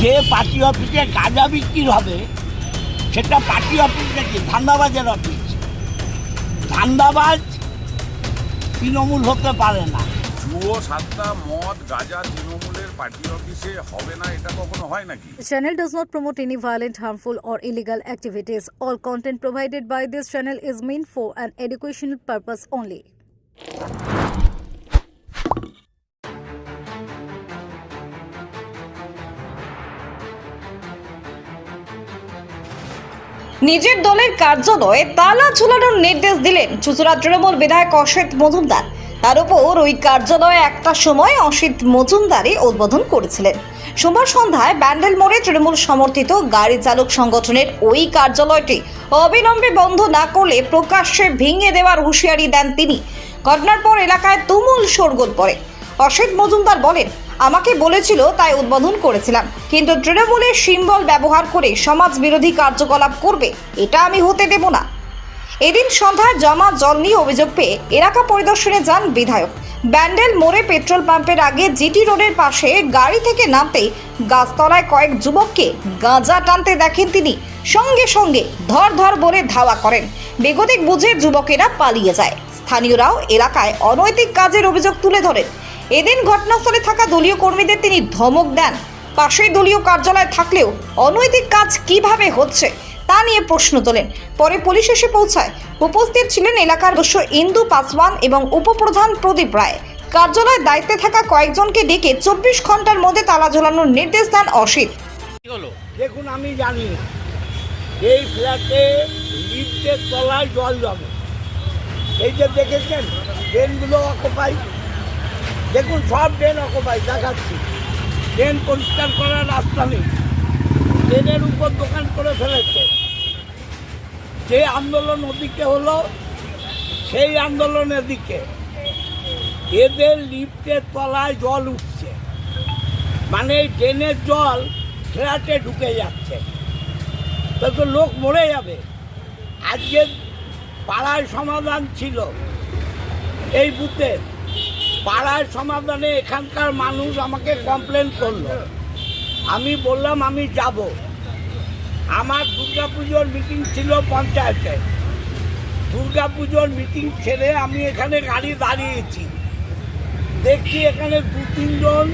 যে পার্টি অফিসে গাঁজা বিক্রি হবে সেটা পার্টি অফিস নাকি ধান্দাবাজের অফিস ধান্দাবাজ তৃণমূল হতে পারে না জুয়ো সাতটা মদ গাঁজা তৃণমূলের পার্টি অফিসে হবে না এটা কখনো হয় নাকি This channel does not promote any violent, harmful, or illegal activities. All content provided by this channel is meant for an educational purpose নিজের দলের কার্যালয়ে তালা ঝুলানোর নির্দেশ দিলেন চুচুড়া তৃণমূল বিধায়ক অসিত মজুমদার। তার উপর ওই কার্যালয়ে একটা সময় অসিত মজুমদারই উদ্বোধন করেছিলেন। সোমবার সন্ধ্যায় ব্যান্ডেল মোড়ে তৃণমূল সমর্থিত গাড়ি চালক সংগঠনের ওই কার্যালয়টি অবিলম্বে বন্ধ না করলে প্রকাশ্যে ভেঙে দেওয়ার হুঁশিয়ারি দেন তিনি। ঘটনার পর এলাকায় তুমুল শোরগোল পড়ে। অসিত মজুমদার বলেন আমাকে বলেছিল তাই উদ্বোধন করেছিলাম। কিন্তু তৃণমূলের সিম্বল ব্যবহার করে সমাজ বিরোধী কার্যকলাপ করবে, এটা আমি হতে দেব না। এদিন সন্ধ্যায় জমা জল নিয়ে অভিযোগ পেয়ে এলাকা পরিদর্শনে যান বিধায়ক। ব্যান্ডেল মোড়ে পেট্রোল পাম্পের আগে জিটি রোডের পাশে গাড়ি থেকে নামতেই গাছতলায় কয়েক যুবককে গাঁজা টানতে দেখেন তিনি। সঙ্গে সঙ্গে ধর ধর বলে ধাওয়া করেন। বেগতিক বুঝে যুবকেরা পালিয়ে যায়। স্থানীয়রাও এলাকায় অনৈতিক কাজের অভিযোগ তুলে ধরেন। এদিন ঘটনাস্থলে থাকা দলীয় কর্মীদের তিনি ধমক দেন। পাশেই দলীয় কার্যালয় থাকলেও অনৈতিক কাজ কীভাবে হচ্ছে তা নিয়ে প্রশ্ন তোলেন। পরে পুলিশ এসে পৌঁছায়। উপস্থিত ছিলেন এলাকার দস্য ইন্দু পাসওয়ান এবং উপপ্রধান প্রদীপ রায়। কার্যালয়ের দায়িত্বে থাকা কয়েকজনকে ডেকে চব্বিশ ঘণ্টার মধ্যে তালা ঝোলানোর নির্দেশ দেন অসিত। দেখুন, আমি জানি না। এই ফ্ল্যাটে তলায় জল জমে। এই যে দেখেছেন, ড্রেনগুলো অকোপাই দেখুন, সব ড্রেন অকোপাই দেখাচ্ছি। ড্রেন পরিষ্কার করার রাস্তা নেই। ড্রেনের উপর দোকান করে ফেলেছে। যে আন্দোলন ওদিকে হলো, সেই আন্দোলনের দিকে। এদের লিফটের তলায় জল উঠছে। মানে এই ড্রেনের জল ফ্ল্যাটে ঢুকে যাচ্ছে। তা লোক মরে যাবে। আজকে পাড়ায় সমাধান ছিল। এই বুথে পাড়ায় সমাধানে এখানকার মানুষ আমাকে কমপ্লেন করল। আমি বললাম, আমি যাব। আমার দুর্গাপুজোর মিটিং ছিল পঞ্চায়েতে। দুর্গাপুজোর মিটিং ছেড়ে আমি এখানে গাড়ি দাঁড়িয়েছি। দেখছি এখানে দু, তিনজন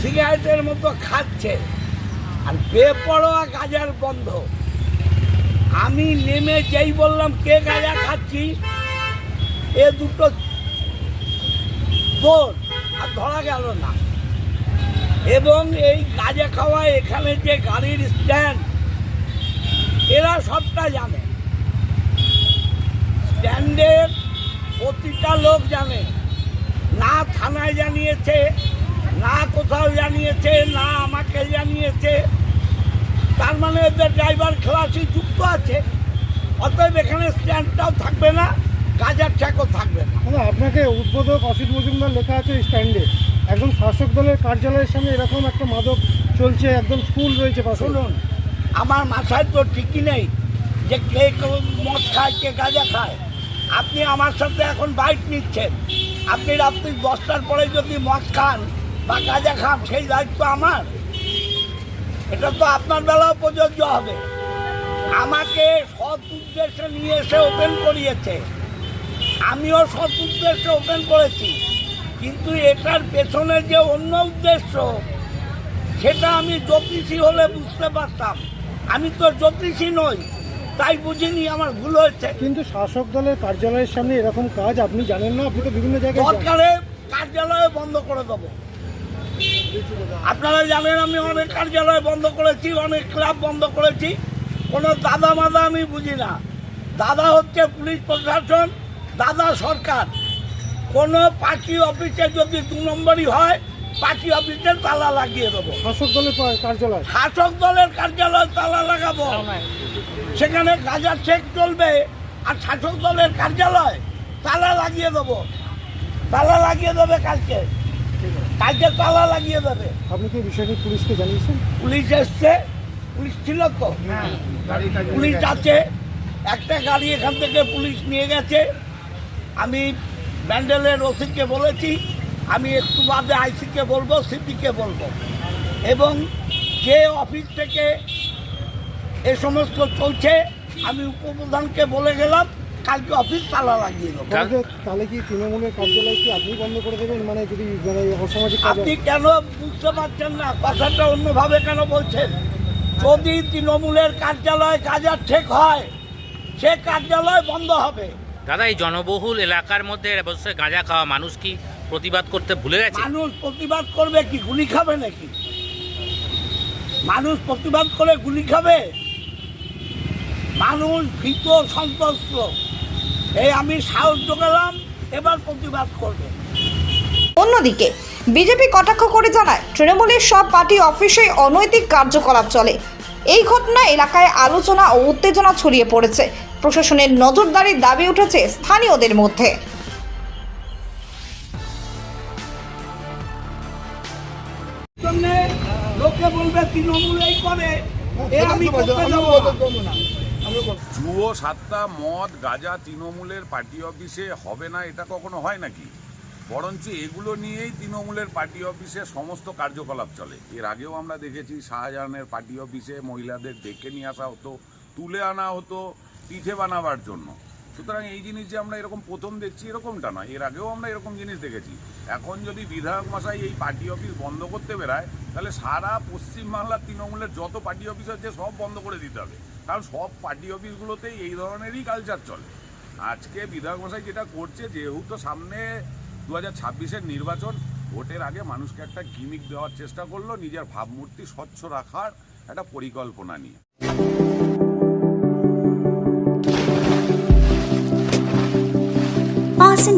সিগারেটের মতো খাচ্ছে। আর বেপরোয়া গাজার বন্ধ আমি নেমে যেই বললাম, কে গাজা খাচ্ছি এ দুটো দোর আর ধরা গেল না। এবং এই গাজা খাওয়া এখানে যে গাড়ির স্ট্যান্ড এরা সবটা জানে। স্ট্যান্ডের প্রতিটা লোক জানে। না থানায় জানিয়েছে, না কোথাও জানিয়েছে, না আমাকে জানিয়েছে। তার মানে এদের ড্রাইভার খেলাসি যুক্ত আছে। অতএব এখানে স্ট্যান্ডটাও থাকবে না। গাজার ট্র্যাকও থাকবে না। আপনাকে উদ্বোধক অসিত মজুমদার লেখা আছে স্ট্যান্ডে। একদম শাসক দলের কার্যালয়ের সামনে এরকম একটা মাদক চলছে একদম স্কুল রয়েছে শুনুন আমার মাথায় তো ঠিকই নেই যে কে কে মদ খায় কে গাঁজা খায়। আপনি আমার সাথে এখন বাইক নিচ্ছেন। আপনি রাত্রি দশটার পরে যদি মদ খান বা গাঁজা খান সেই দায়িত্ব আমার। এটা তো আপনার বেলাও প্রযোজ্য হবে। আমাকে সৎ উদ্দেশ্যে নিয়ে এসে ওপেন করিয়েছে। আমিও সৎ উদ্দেশ্যে ওপেন করেছি। কিন্তু এটার পেছনে যে অন্য উদ্দেশ্য সেটা আমি জ্যোতিষী হলে বুঝতে পারতাম। আমি তো জ্যোতিষী নই তাই বুঝিনি আমার ভুল হয়েছে। কিন্তু শাসক দলের কার্যালয়ের সামনে এরকম কাজ আপনি জানেন না? আপনি তো বিভিন্ন জায়গায় যান। দরকারে কার্যালয়ে বন্ধ করে দেবো। আপনারা জানেন আমি অনেক কার্যালয় বন্ধ করেছি অনেক ক্লাব বন্ধ করেছি। কোনো দাদা মাদা আমি বুঝি না। দাদা হচ্ছে পুলিশ প্রশাসন দাদা সরকার কোনো পার্টি অফিসে যদি দু নম্বরই হয় পার্টি অফিসে তালা লাগিয়ে দেবো। শাসক দলের কার্যালয়? শাসক দলের কার্যালয় তালা লাগাবো। সেখানে গাজার চেক চলবে আর শাসক দলের কার্যালয় তালা লাগিয়ে দেবো। তালা লাগিয়ে দেবে কালকে। কালকে তালা লাগিয়ে দেবে। আপনি কি বিষয়টি পুলিশকে জানিয়েছেন? পুলিশ এসছে পুলিশ ছিল তো। পুলিশ আছে একটা গাড়ি এখান থেকে পুলিশ নিয়ে গেছে। আমি ব্যান্ডেলের ওসিকে বলেছি আমি একটু বাদে আইসিকে বলব সিপিকে বলব। এবং যে অফিস থেকে এ সমস্ত চলছে আমি উপপ্রধানকে বলে গেলাম কালকে অফিস তালা লাগিয়ে দেবো। তাহলে তাহলে কি তৃণমূলের কার্যালয় কি আপনি বন্ধ করে দেবেন? মানে যদি মানে অসামাজিক আপনি কেন বুঝতে পারছেন না? কথাটা অন্যভাবে কেন বলছেন? যদি তৃণমূলের কার্যালয় কাজার ঠিক হয় সে কার্যালয় বন্ধ হবে। দাদা এই জনবহুল এলাকার মধ্যে অবশ্যই গাঁজা খাওয়া মানুষ কি প্রতিবাদ করতে ভুলে গেছে? মানুষ প্রতিবাদ করবে কি? গুলি খাবে নাকি? মানুষ প্রতিবাদ করে গুলি খাবে? মানুষ ভীত সন্ত্রস্ত। এই আমি সাহস জোগালাম এবার প্রতিবাদ করবে। অন্যদিকে বিজেপি কটাক্ষ করে জানায় তৃণমূলের সব পার্টি অফিসে অনৈতিক কার্যকলাপ চলে। এই ঘটনা এলাকায় আলোচনা ও উত্তেজনা ছড়িয়ে পড়েছে। প্রশাসনের নজরদারির দাবি উঠেছে স্থানীয়দের মধ্যে। লোকে বলবে তৃণমূল এই করে আমি করতে যাব। না। জুয়ো সাতটা মদ গাজা তৃণমূলের পার্টি অফিসে হবে না এটা কখনো হয় নাকি? বরঞ্চ এগুলো নিয়েই তৃণমূলের পার্টি অফিসে সমস্ত কার্যকলাপ চলে। এর আগেও আমরা দেখেছি শাহজাহানের পার্টি অফিসে মহিলাদের ডেকে নিয়ে আসা হতো তুলে আনা হতো পিঠে বানাবার জন্য। সুতরাং এই জিনিস যে আমরা এরকম প্রথম দেখছি এরকমটা নয়। এর আগেও আমরা এরকম জিনিস দেখেছি। এখন যদি বিধায়ক মশাই এই পার্টি অফিস বন্ধ করতে বেরায় তাহলে সারা পশ্চিমবাংলার তৃণমূলের যত পার্টি অফিস আছে সব বন্ধ করে দিতে হবে। কারণ সব পার্টি অফিসগুলোতেই এই ধরনেরই কালচার চলে। আজকে বিধায়ক মশাই যেটা করছে, যেহেতু সামনে দু হাজার নির্বাচন, ভোটের আগে মানুষকে একটা গিমিক দেওয়ার চেষ্টা করল, নিজের ভাবমূর্তি স্বচ্ছ রাখার একটা পরিকল্পনা নিয়ে।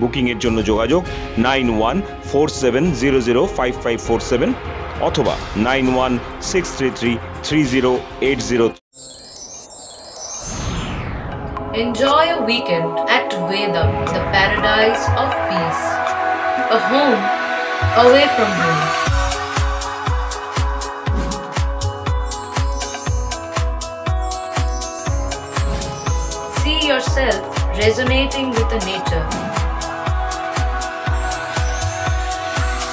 বুকিংয়ের জন্য যোগাযোগ nine one four seven zero zero five five four seven অথবা nine one six three three three zero eight zero Enjoy a weekend at Vedam, the paradise of peace. A home away from home. See yourself resonating with the nature.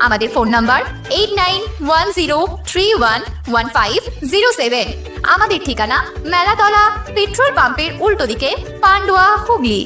আমাদের phone number eight nine one zero three one one five zero seven. আমাদের ঠিকানা Melatala petrol পাম্পের উল্টো দিকে পান্ডুয়া হুগলি।